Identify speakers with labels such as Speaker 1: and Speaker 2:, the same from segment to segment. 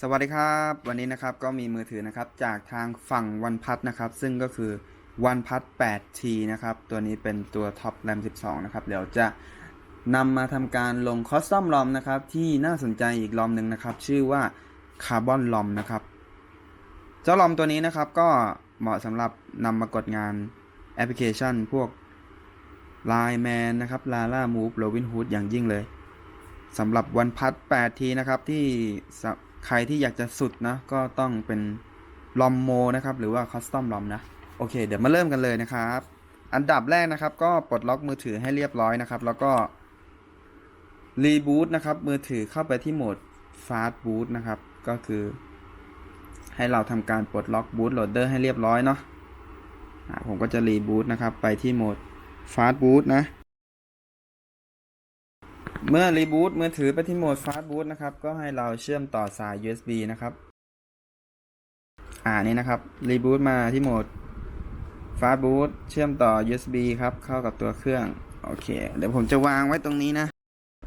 Speaker 1: สวัสดีครับ วันนี้นะครับก็มีมือถือนะครับจากทางฝั่งวันพัทนะครับ ซึ่งก็คือวันพัท 8T นะครับ ตัวนี้เป็นตัวท็อปแรม 12 นะครับ เดี๋ยวจะนำมาทำการลงคอสตอมลอมนะครับ ที่น่าสนใจอีกลอมหนึ่งนะครับ ชื่อว่าคาร์บอนลอมนะครับ เจ้าลอมตัวนี้นะครับก็เหมาะสำหรับนำมากดงานแอปพลิเคชันพวก Line Man นะครับ Lala Move Robin Hood อย่างยิ่งเลยสำหรับวันพัด8ทีนะครับที่ ใครที่อยากจะสุดนะก็ต้องเป็นลอมโมนะครับ หรือว่าคัสตอมลอมนะ โอเค เดี๋ยวมาเริ่มกันเลยนะครับ อันดับแรกนะครับ ก็ปลดล็อกมือถือให้เรียบร้อยนะครับ แล้วก็รีบูตนะครับ มือถือเข้าไปที่โหมดฟาสต์บูตนะครับ ก็คือ ให้เราทำการปลดล็อกบูตโหลดเดอร์ให้เรียบร้อยเนาะอะผมก็จะรีบูตนะครับ ไปที่โหมดฟาสต์บูตนะ เมื่อรีบูตมือถือไปที่โหมด Fast Boot นะครับ ก็ให้เราเชื่อมต่อสาย USB นะครับ อ่านี่นะครับรีบูตมาที่โหมด Fast Boot เชื่อมต่อ USB ครับ เข้ากับตัวเครื่อง โอเค เดี๋ยวผมจะวางไว้ตรงนี้นะ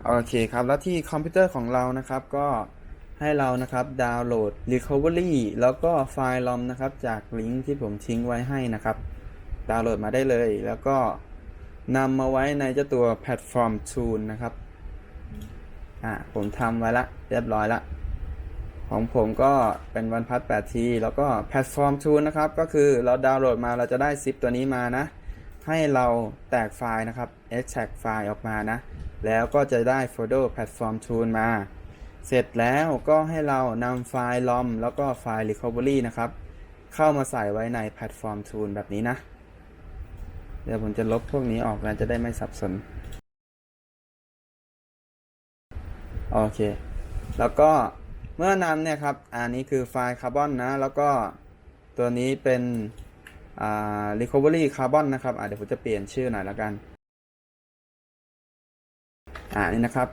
Speaker 1: โอเคครับ แล้วที่คอมพิวเตอร์ของเรานะครับ ก็ให้เรานะครับดาวน์โหลด Recovery แล้วก็ไฟล์ลอมนะครับ จากลิงก์ที่ผมทิ้งไว้ให้นะครับ ดาวน์โหลดมาได้เลย แล้วก็นำมาไว้ในเจ้าตัวแพลตฟอร์ม Tool นะครับ อ่าผมทำไว้ละ เรียบร้อยละของผมก็เป็นวันพัด8ทีแล้วก็แพลตฟอร์ม Tool นะครับ ก็คือเราดาวน์โหลดมาเราจะได้ซิปตัวนี้มานะ ให้เราแตกไฟล์นะครับ extract ไฟล์ออกมานะ แล้วก็จะได้โฟลเดอร์แพลตฟอร์ม Tool มา เสร็จแล้วก็ให้เรานำไฟล์ LOM แล้วก็ไฟล์ recovery นะครับ เข้ามาใส่ไว้ในแพลตฟอร์ม Tool แบบนี้นะ เดี๋ยวผมจะลบพวกนี้ออกแล้วจะได้ไม่สับสน โอเค แล้วก็เมื่อนำเนี่ยครับ อันนี้คือไฟล์คาร์บอนนะ แล้วก็ตัวนี้เป็นอ่า recovery carbon นะครับอ่าเดี๋ยวผมจะเปลี่ยนชื่อหน่อยแล้วกัน อ่านี่นะครับ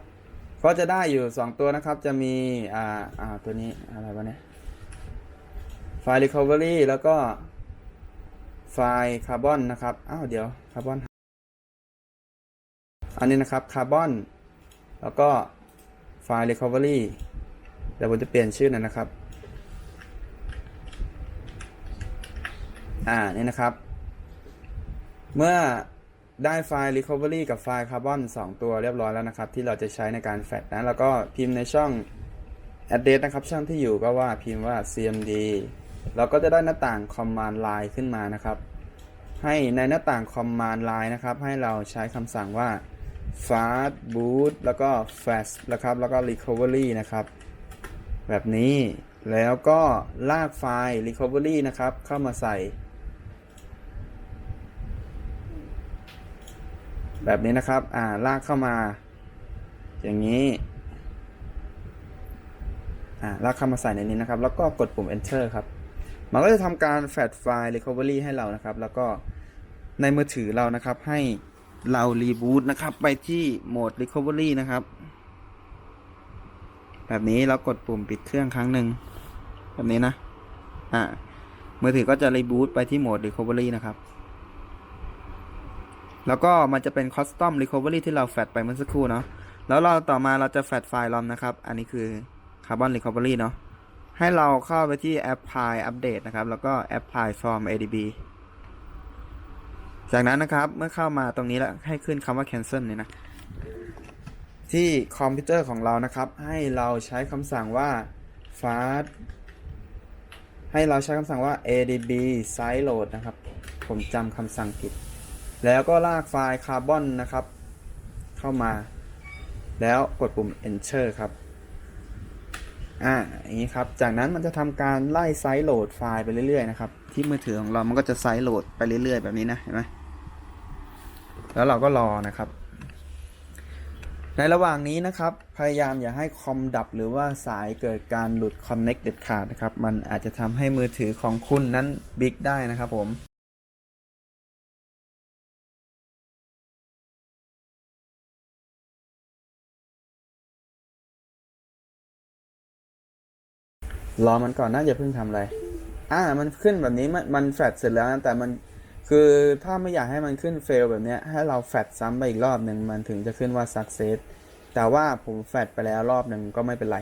Speaker 1: ก็จะได้อยู่ 2 ตัวนะครับ จะมี อ่า อ่า ตัวนี้อะไรวะเนี่ย ไฟล์ recovery แล้วก็ไฟล์คาร์บอนนะครับ อ้าว เดี๋ยว คาร์บอน อันนี้นะครับ คาร์บอน แล้วก็ ไฟล์ recovery เดี๋ยวผมจะเปลี่ยนชื่อน่อยนะครับ อ่า นี่นะครับ เมื่อได้ไฟล์ recovery กับไฟล์ carbon 2ตัวเรียบร้อยแล้วนะครับ ที่เราจะใช้ในการแฟลชนะ แล้วก็พิมพ์ในช่อง address นะครับ ช่องที่อยู่ก็ว่าพิมพ์ว่า cmd เราก็จะได้หน้าต่าง command line ขึ้นมานะครับ ให้ในหน้าต่าง command line นะครับ ให้เราใช้คำสั่งว่า fast boot แล้วก็ fast นะครับแล้วก็ recovery นะครับ แบบนี้แล้วก็ลากไฟล์ recovery นะครับ เข้ามาใส่ แบบนี้นะครับ อ่า ลากเข้ามา อย่างนี้ อ่า ลากเข้ามาใส่ในนี้นะครับ แล้วก็กดปุ่ม enter ครับ มันก็จะทำการแฟลชไฟล์ recovery ให้เรานะครับ แล้วก็ในมือถือเรานะครับให้ เรารีบูตนะครับ ไปที่โหมด recovery นะครับ แบบนี้เรากดปุ่มปิดเครื่องครั้งหนึ่งแบบนี้นะ อ่ามือถือก็จะรีบูตไปที่โหมด recovery นะครับ แล้วก็มันจะเป็น custom recovery ที่เราแฟดไปเมื่อสักครู่เนาะแล้วเราต่อมาเราจะแฟดไฟล์ลอมนะครับ อันนี้คือ carbon recovery เนาะให้เราเข้าไปที่ apply update นะครับ แล้วก็ apply from adb จากนั้นนะครับเมื่อเข้ามาตรงนี้แล้วให้ขึ้นคำว่า cancel เนี่ยนะ ที่คอมพิวเตอร์ของเรานะครับ ให้เราใช้คำสั่งว่า fast ให้เราใช้คำสั่งว่า adb site load นะครับ ผมจำคำสั่งผิด แล้วก็ลากไฟล์คาร์บอนนะครับ เข้ามา แล้วกดปุ่ม enter ครับอ่าอย่างนี้ครับ จากนั้นมันจะทำการไล่ไซส์โหลดไฟล์ไปเรื่อยๆนะครับ ที่มือถือของเรามันก็จะไซส์โหลดไปเรื่อยๆ แบบนี้นะ เห็นไหม แล้วเราก็รอนะครับ ในระหว่างนี้นะครับ พยายามอย่าให้คอมดับหรือว่าสายเกิดการหลุดคอนเน็กเด็ดขาดนะครับ มันอาจจะทำให้มือถือของคุณนั้นบิ๊กได้นะครับผมรอมันก่อนนะอย่าเพิ่งทำอะไร อ่า มันขึ้นแบบนี้มันมันแฟดเสร็จแล้วนะแต่มัน คือถ้าไม่อยากให้มันขึ้นเฟลแบบนี้ให้เราแฟดซ้ำไปอีกรอบหนึ่งมันถึงจะขึ้นว่า success แต่ว่าผมแฟดไปแล้วรอบหนึ่งก็ไม่เป็นไร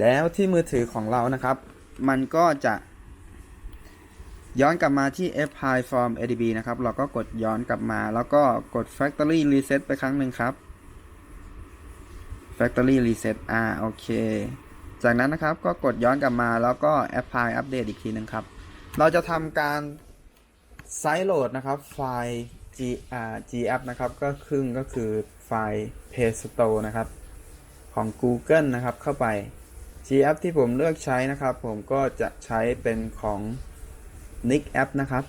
Speaker 1: แล้วที่มือถือของเรานะครับ มันก็จะ ย้อนกลับมาที่ f file from adb นะครับ เราก็กดย้อนกลับมา แล้วก็กด factory reset ไปครั้งหนึ่งครับ factory reset อ่าโอเค จากนั้นนะครับก็กดย้อนกลับมาแล้วก็ apply อัปเดตอีกทีหนึ่งครับ เราจะทำการ ไซด์โหลดนะครับ ไฟล์ g อ่า gapp นะครับ ก็คือก็คือไฟล์ play store นะครับ ของ Google นะครับ เข้าไป gapp ที่ผมเลือกใช้นะครับ ผมก็จะใช้เป็นของ nick app นะครับ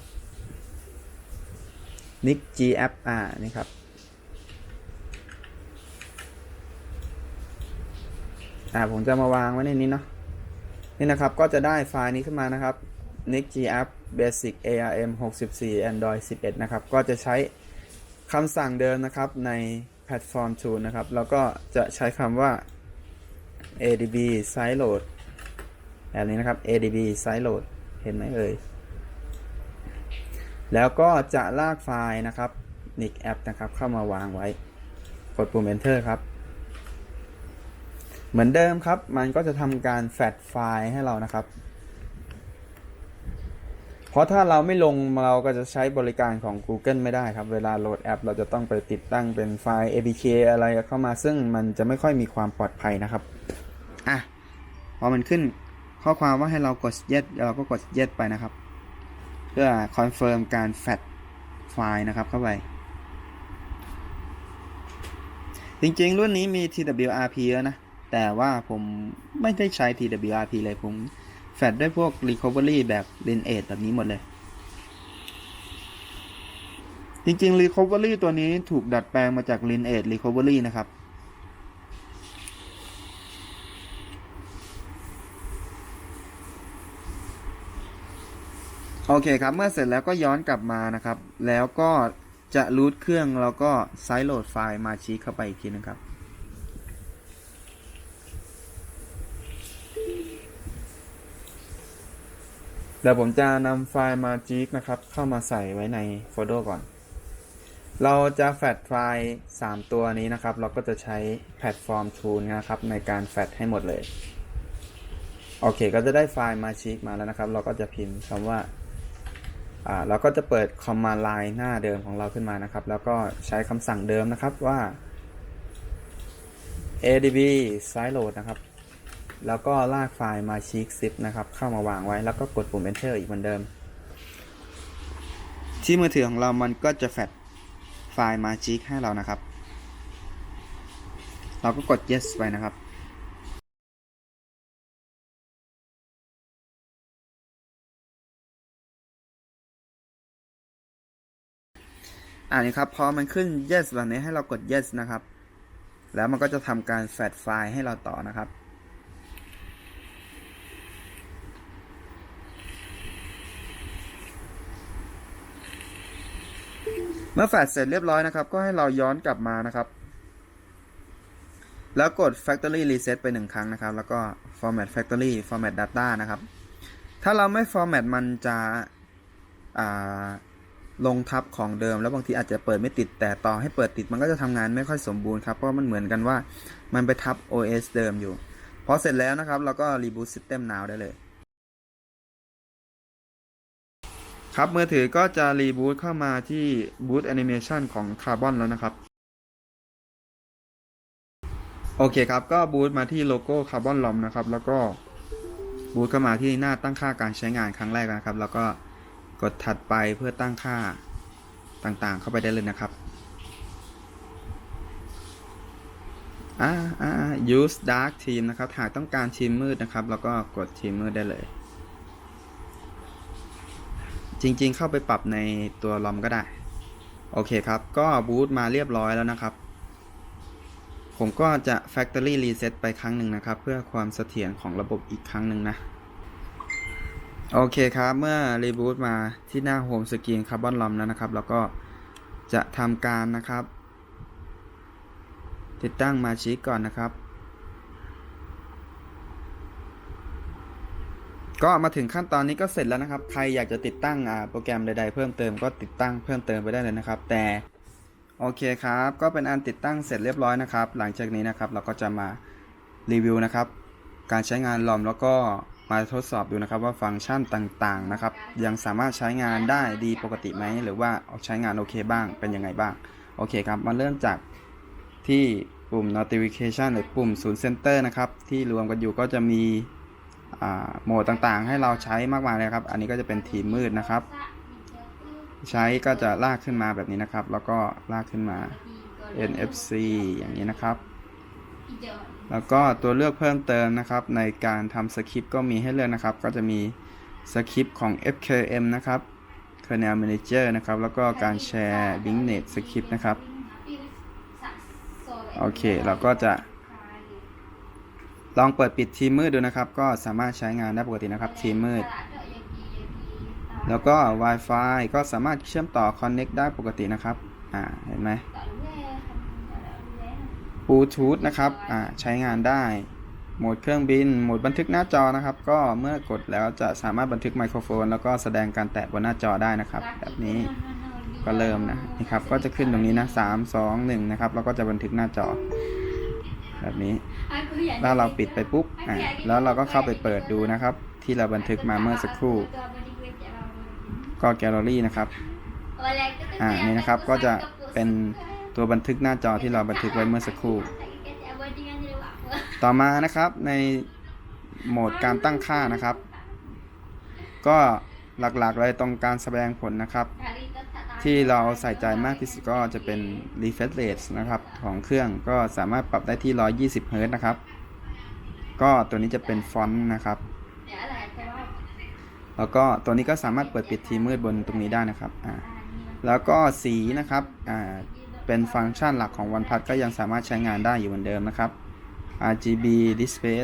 Speaker 1: nick gapp อ่านี่ครับอ่าผมจะมาวางไว้ในนี้เนาะนี่นะครับก็จะได้ไฟล์นี้ขึ้นมานะครับ nick gapp basic arm 64 android 11 นะครับ ก็จะใช้คำสั่งเดิมนะครับในแพลตฟอร์ม tool นะครับ แล้วก็จะใช้คำว่า adb sideload แบบนี้นะครับ adb sideload เห็นไหมเอ่ย แล้วก็จะลากไฟล์นะครับ nick app นะครับ เข้ามาวางไว้ กดปุ่ม enter ครับ เหมือนเดิมครับ มันก็จะทำการแฟดไฟล์ให้เรานะครับ ราะถ้าเราไม่ลงเราก็จะใช้บริการของ Google ไม่ได้ครับ เวลาโหลดแอป เราจะต้องไปติดตั้งเป็นไฟล์ APK อะไรเข้ามา ซึ่งมันจะไม่ค่อยมีความปลอดภัยนะครับ อะ พอมันขึ้นข้อความว่าให้เรากด yes เราก็กด yes ไปนะครับ เพื่อคอนเฟิร์มการแฟดไฟล์นะครับเข้าไป จริงๆ รุ่นนี้มี TWRP แล้วนะ แต่ว่าผมไม่ได้ใช้ TWRP เลยผม แฟดด้วยพวก Recovery แบบ l i n a g e แบบนี้หมดเลย จริงๆ Recovery ตัวนี้ถูกดัดแปลงมาจาก l i n a g e Recovery นะครับโอเคครับ เมื่อเสร็จแล้วก็ย้อนกลับมานะครับ แล้วก็จะรูทเครื่องแล้วก็ไซด์โหลดไฟล์มาชี้เข้าไปอีกทีนึงครับ ดี๋ยวผมจะนำไฟล์มาจิกนะครับ เข้ามาใส่ไว้ในโฟลเดอร์ก่อน เราจะแฟดไฟล์ 3 ตัวนี้นะครับ เราก็จะใช้แพลตฟอร์ม Tool นะครับ ในการแฟดให้หมดเลย โอเค ก็จะได้ไฟล์มาชิกมาแล้วนะครับ เราก็จะพิมพ์คำว่าอ่าเราก็จะเปิด command line หน้าเดิมของเราขึ้นมานะครับ แล้วก็ใช้คำสั่งเดิมนะครับว่า adb sideload นะครับ แล้วก็ลากไฟล์มาชิกซิปนะครับเข้ามาวางไว้แล้วก็กดปุ่ม enter อีกเหมือนเดิม ที่มือถือของเรามันก็จะแฟดไฟล์มาจิกให้เรานะครับ เราก็กด yes ไปนะครับอ่านี่ครับพอมันขึ้น yes แบบนี้ให้เรากด yes นะครับ แล้วมันก็จะทำการแฟดไฟล์ให้เราต่อนะครับ เมื่อแฟดเสร็จเรียบร้อยนะครับ ก็ให้เราย้อนกลับมานะครับ แล้วกด factory reset ไปหนึ่งครั้งนะครับ แล้วก็ format factory format data นะครับ ถ้าเราไม่ format มันจะลงทับของเดิม แล้วบางทีอาจจะเปิดไม่ติดแต่ต่อให้เปิดติดมันก็จะทำงานไม่ค่อยสมบูรณ์ครับเพราะมันเหมือนกันว่ามันไปทับ OS เดิมอยู่พอเสร็จแล้วนะครับ เราก็ reboot system now ได้เลย ครับมือถือก็จะรีบูตเข้ามาที่ Boot Animation ของ Carbon แล้วนะครับ โอเคครับ ก็บูตมาที่โลโก้ Carbon ROM นะครับ แล้วก็บูตเข้ามาที่หน้าตั้งค่าการใช้งานครั้งแรกนะครับ แล้วก็กดถัดไปเพื่อตั้งค่าต่างๆ เข้าไปได้เลยนะครับอ่าอ่า use dark theme นะครับ หากต้องการทีมมืดนะครับ แล้วก็กดทีมมืดได้เลย จริงๆ เข้าไปปรับในตัวลอมก็ได้ โอเคครับ ก็บูตมาเรียบร้อยแล้วนะครับ ผมก็จะ Factory Reset ไปครั้งหนึ่งนะครับ เพื่อความเสถียรของระบบอีกครั้งหนึ่งนะ โอเคครับ เมื่อ Reboot มาที่หน้า Home Screen Carbon ROM แล้วนะครับ แล้วก็จะทำการนะครับ ติดตั้งมาชิกก่อนนะครับ ก็มาถึงขั้นตอนนี้ก็เสร็จแล้วนะครับ ใครอยากจะติดตั้งโปรแกรมใด ๆ เพิ่มเติมก็ติดตั้งเพิ่มเติมไปได้เลยนะครับ แต่โอเคครับ ก็เป็นอันติดตั้งเสร็จเรียบร้อยนะครับ หลังจากนี้นะครับเราก็จะมารีวิวนะครับ การใช้งานลอมแล้วก็มาทดสอบดูนะครับว่าฟังก์ชันต่างๆนะครับ ยังสามารถใช้งานได้ดีปกติไหมหรือว่าใช้งานโอเคบ้างเป็นยังไงบ้าง โอเคครับมาเริ่มจากที่ปุ่ม notification หรือปุ่มศูนย์ center นะครับ ที่รวมกันอยู่ก็จะมี โหมดต่างๆ ให้เราใช้มากมายเลยครับ อันนี้ก็จะเป็นทีมมืดนะครับ ใช้ก็จะลากขึ้นมาแบบนี้นะครับ แล้วก็ลากขึ้นมา NFC อย่างนี้นะครับ แล้วก็ตัวเลือกเพิ่มเติมนะครับ ในการทำสคริปต์ก็มีให้เลือกนะครับ ก็จะมีสคริปต์ของ FKM นะครับ Kernel Manager นะครับ แล้วก็การแชร์ Bingnet สคริปต์นะครับ โอเค เราก็จะ ลองเปิดปิดทีมมืดดูนะครับ ก็สามารถใช้งานได้ปกตินะครับทีมมืด แล้วก็ Wi-Fi ก็สามารถเชื่อมต่อ Connect ได้ปกตินะครับ อ่า เห็นไหมบลูทูธนะครับ อ่า ใช้งานได้ โหมดเครื่องบิน โหมดบันทึกหน้าจอนะครับ ก็เมื่อกดแล้วจะสามารถบันทึกไมโครโฟน แล้วก็แสดงการแตะบนหน้าจอได้นะครับ แบบนี้ก็เริ่มนะนี่ครับ ก็จะขึ้นตรงนี้นะสามสองหนึ่งนะครับ แล้วก็จะบันทึกหน้าจอ แบบนี้ถ้าเราปิดไปปุ๊บอ่าแล้วเราก็เข้าไปเปิดดูนะครับ ที่เราบันทึกมาเมื่อสักครู่ ก็แกลเลอรี่นะครับอ่านี่นะครับก็จะเป็นตัวบันทึกหน้าจอที่เราบันทึกไว้เมื่อสักครู่ ต่อมานะครับในโหมดการตั้งค่านะครับ ก็หลักๆเลยตรงการแสดงผลนะครับ ที่เราใส่ใจมากที่สุดก็จะเป็น refresh rate นะครับของเครื่องก็สามารถปรับได้ที่ 120 Hz นะครับ ก็ตัวนี้จะเป็นฟอนต์นะครับ แล้วก็ตัวนี้ก็สามารถเปิดปิดทีมืดบนตรงนี้ได้นะครับอ่าแล้วก็สีนะครับอ่าเป็นฟังก์ชันหลักของ OnePlus ก็ยังสามารถใช้งานได้อยู่เหมือนเดิมนะครับ RGB display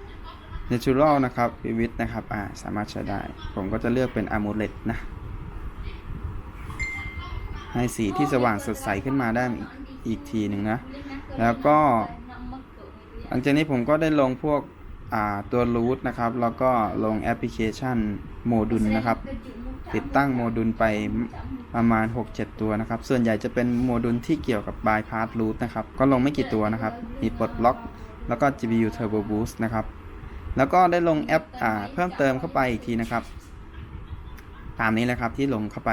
Speaker 1: 3 natural นะครับ vivid นะครับอ่าสามารถใช้ได้ ผมก็จะเลือกเป็น AMOLED นะ ให้สีที่สว่างสดใสขึ้นมาได้อีกทีหนึ่งนะ แล้วก็ หลังจากนี้ผมก็ได้ลงพวกตัว root นะครับ แล้วก็ลงแอปพลิเคชันโมดูลนะครับ ติดตั้งโมดูลไปประมาณ 6-7 ตัวนะครับ ส่วนใหญ่จะเป็นโมดูลที่เกี่ยวกับ bypass root นะครับ ก็ลงไม่กี่ตัวนะครับ มีปลดล็อก แล้วก็ GPU Turbo Boost นะครับ แล้วก็ได้ลงแอปอเพิ่มเติมเข้าไปอีกทีนะครับ ตามนี้เลยครับที่ลงเข้าไป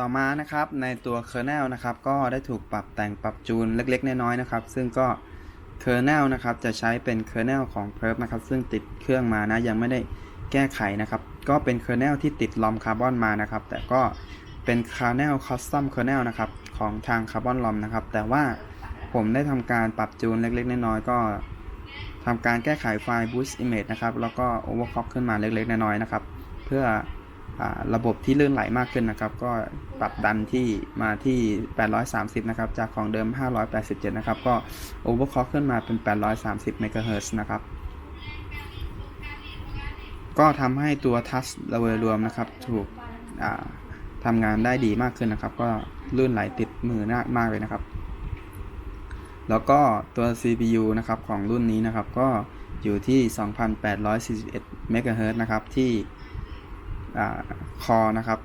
Speaker 1: ต่อมานะครับในตัว kernel นะครับก็ได้ถูกปรับแต่งปรับจูนเล็กๆ น้อยๆนะครับ ซึ่งก็ kernel นะครับจะใช้เป็น kernel ของ Perf นะครับ ซึ่งติดเครื่องมานะยังไม่ได้แก้ไขนะครับ ก็เป็น kernel ที่ติดลอมคาร์บอนมานะครับ แต่ก็เป็น kernel custom kernel นะครับของทางคาร์บอนลอมนะครับ แต่ว่าผมได้ทำการปรับจูนเล็กๆ น้อยๆก็ทำการแก้ไขไฟล์ boost image นะครับ แล้วก็ overclock ขึ้นมาเล็กๆ น้อยๆ นะครับ เพื่อ ระบบที่ลื่นไหลมากขึ้นนะครับ ก็ปรับดันที่มาที่ 830 นะครับ จากของเดิม 587 นะครับ ก็ overclock ขึ้นมาเป็น 830 MHz นะครับ ก็ทำให้ตัวทัชระเวรวมนะครับ ถูกทำงานได้ดีมากขึ้นนะครับ ก็ลื่นไหลติดมือมากมากเลยนะครับ แล้วก็ตัว CPU นะครับของรุ่นนี้นะครับ ก็อยู่ที่ 2,841 MHz นะครับที่ คอนะครับ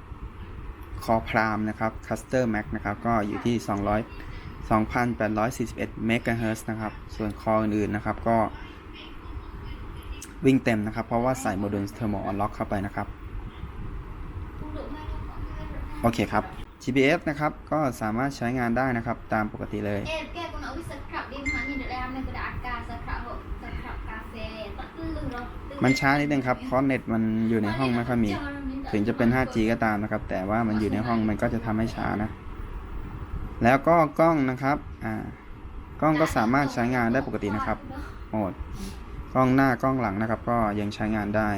Speaker 1: คอพรามนะครับคัสเตอร์แม็กนะครับก็อยู่ที่ 200 2,841 MHz นะครับ ส่วนคออื่นๆนะครับก็วิ่งเต็มนะครับ เพราะว่าใส่โมดูลเทอร์โมออนล็อกเข้าไปนะครับ โอเคครับ GPS นะครับ ก็สามารถใช้งานได้นะครับ ตามปกติเลย มันช้านิดนึงครับเพราะเน็ตมันอยู่ในห้องไม่ค่อยมี ถึงจะเป็น 5G ก็ตามนะครับ แต่ว่ามันอยู่ในห้องมันก็จะทำให้ช้านะ แล้วก็กล้องนะครับ อ่ากล้องก็สามารถใช้งานได้ปกตินะครับโหมดกล้องหน้ากล้องหลังนะครับ ก็ยังใช้งานได้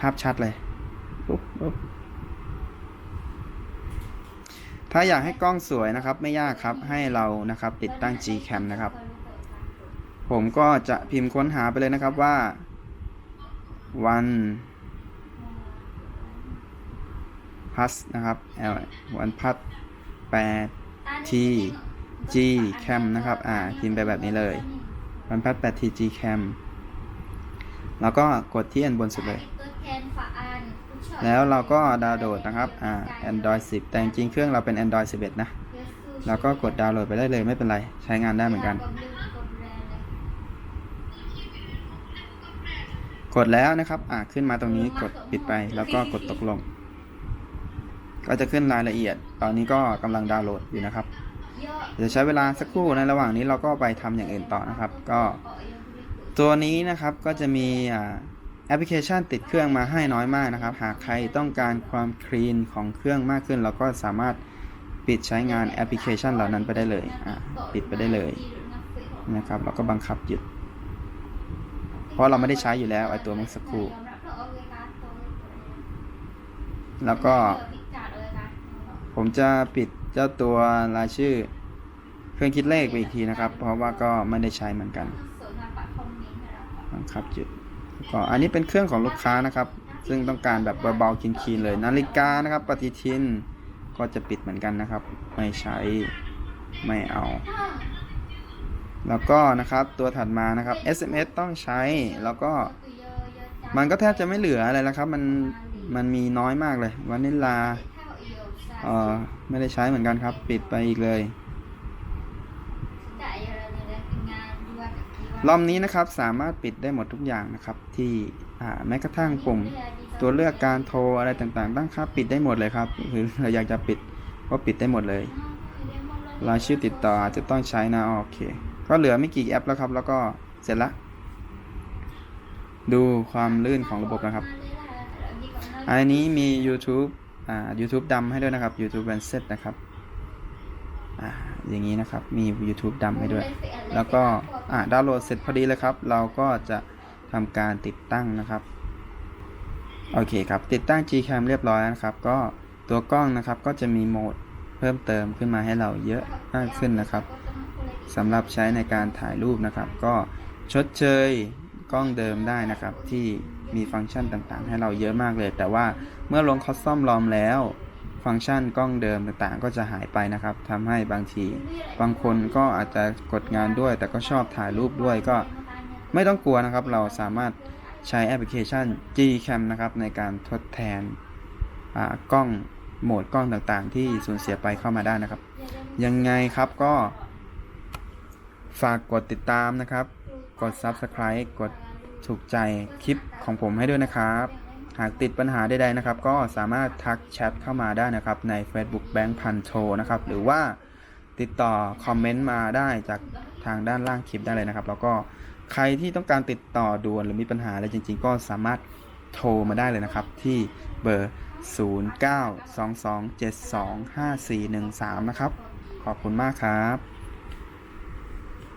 Speaker 1: ภาพชัดเลยปุ๊บปุ๊บถ้าอยากให้กล้องสวยนะครับ ไม่ยากครับให้เรานะครับ ติดตั้ง Gcam นะครับ ผมก็จะพิมพ์ค้นหาไปเลยนะครับว่า one plus นะครับ L one plus 8 T G cam นะครับ อ่า พิมพ์ไปแบบนี้เลย one plus 8 T G cam แล้วก็กดที่อันบนสุดเลย แล้วเราก็ดาวน์โหลดนะครับ อ่า Android 10 แต่จริงเครื่องเราเป็น Android 11 นะเราก็กดดาวน์โหลดไปได้เลยไม่เป็นไร ใช้งานได้เหมือนกัน กดแล้วนะครับ อ่าขึ้นมาตรงนี้กดปิดไปแล้วก็กดตกลง ก็จะขึ้นรายละเอียด ตอนนี้ก็กำลังดาวน์โหลดอยู่นะครับ
Speaker 2: เยอะ
Speaker 1: เดี๋ยวใช้เวลาสักครู่ในระหว่างนี้เราก็ไปทำอย่างอื่นต่อนะครับ ก็ ตัวนี้นะครับก็จะมีอ่าแอปพลิเคชันติดเครื่องมาให้น้อยมากนะครับ หากใครต้องการความคลีนของเครื่องมากขึ้น เราก็สามารถปิดใช้งานแอปพลิเคชันเหล่านั้นไปได้เลย อ่าปิดไปได้เลยนะครับ เราก็บังคับหยุด เพราะเราไม่ได้ใช้อยู่แล้วไอตัวเมื่อสักครู่ แล้วก็ ผมจะปิดเจ้าตัวรายชื่อ เครื่องคิดเลขไปอีกทีนะครับ เพราะว่าก็ไม่ได้ใช้เหมือนกันบังคับหยุดก็อันนี้เป็นเครื่องของลูกค้านะครับ ซึ่งต้องการแบบเบาๆคีนๆเลย นาฬิกานะครับ ปฏิทินก็จะปิดเหมือนกันนะครับ ไม่ใช้ไม่เอา แล้วก็นะครับตัวถัดมานะครับ SMS ต้องใช้แล้วก็ มันก็แทบจะไม่เหลืออะไรแล้วครับ มันมันมีน้อยมากเลยวานิลาเออไม่ได้ใช้เหมือนกันครับ ปิดไปอีกเลย รอบนี้นะครับสามารถปิดได้หมดทุกอย่างนะครับ ที่อ่าแม้กระทั่งปุ่มตัวเลือกการโทรอะไรต่างๆ ตั้งค่าปิดได้หมดเลยครับคือเราอยากจะปิดก็ปิดได้หมดเลยรายชื่อติดต่ออาจจะต้องใช้นะโอเค ก็เหลือไม่กี่แอปแล้วครับ แล้วก็เสร็จละ ดูความลื่นของระบบนะครับ อันนี้มี YouTube อ่า YouTube ดำให้ด้วยนะครับ YouTube b a n s e t นะครับอ่าอย่างนี้นะครับ มี YouTube ดำให้ด้วย แล้วก็อ่าดาวน์โหลดเสร็จพอดีเลยครับ เราก็จะทำการติดตั้งนะครับโอเคครับ ติดตั้ง Gcam เรียบร้อยแล้วนะครับ ก็ตัวกล้องนะครับก็จะมีโหมดเพิ่มเติมขึ้นมาให้เราเยอะมากขึ้นนะครับ สำหรับใช้ในการถ่ายรูปนะครับ ก็ชดเชยกล้องเดิมได้นะครับ ที่มีฟังก์ชันต่างๆ ให้เราเยอะมากเลย แต่ว่าเมื่อลงคอสตอมลอมแล้ว ฟังก์ชันกล้องเดิมต่างๆ ก็จะหายไปนะครับทำให้บางที บางคนก็อาจจะกดงานด้วย แต่ก็ชอบถ่ายรูปด้วยก็ไม่ต้องกลัวนะครับ เราสามารถใช้แอปพลิเคชัน Gcam นะครับในการทดแทนกล้องโหมดกล้องต่างๆ ที่สูญเสียไปเข้ามาได้นะครับ ยังไงครับก็ ฝากกดติดตามนะครับ กด Subscribe กดถูกใจคลิปของผมให้ด้วยนะครับ หากติดปัญหาใดๆนะครับ ก็สามารถทักแชทเข้ามาได้นะครับ ใน Facebook Bank พันโทนะครับ หรือว่าติดต่อคอมเมนต์มาได้จากทางด้านล่างคลิปได้เลยนะครับ แล้วก็ใครที่ต้องการติดต่อด่วนหรือมีปัญหาอะไรจริง ๆ ก็สามารถโทรมาได้เลยนะครับ ที่เบอร์ 0922725413 นะครับ ขอบคุณมากครับ